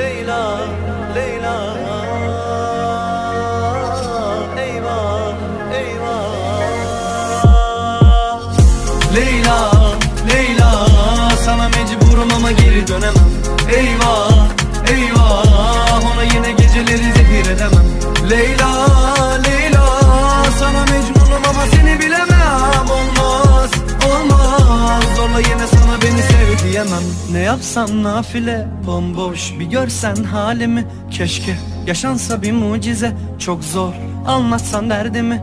Leyla, Leyla. Eyvah, eyvah. Leyla, Leyla. Sana mecburum ama geri dönemem. Eyvah, eyvah. Ona yine geceleri zehir edemem. Leyla. Diyemem. Ne yapsam nafile? Bomboş bir görsen halimi. Keşke yaşansa bir mucize. Çok zor Anlatsan derdimi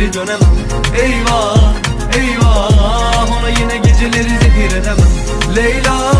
geri dönemem. Eyvah Eyvah Ona yine geceleri zehir edemem. Leyla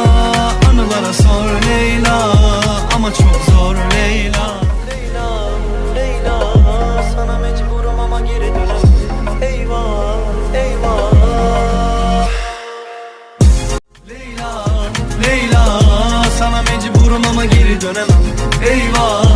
geri dönemem. Eyvah.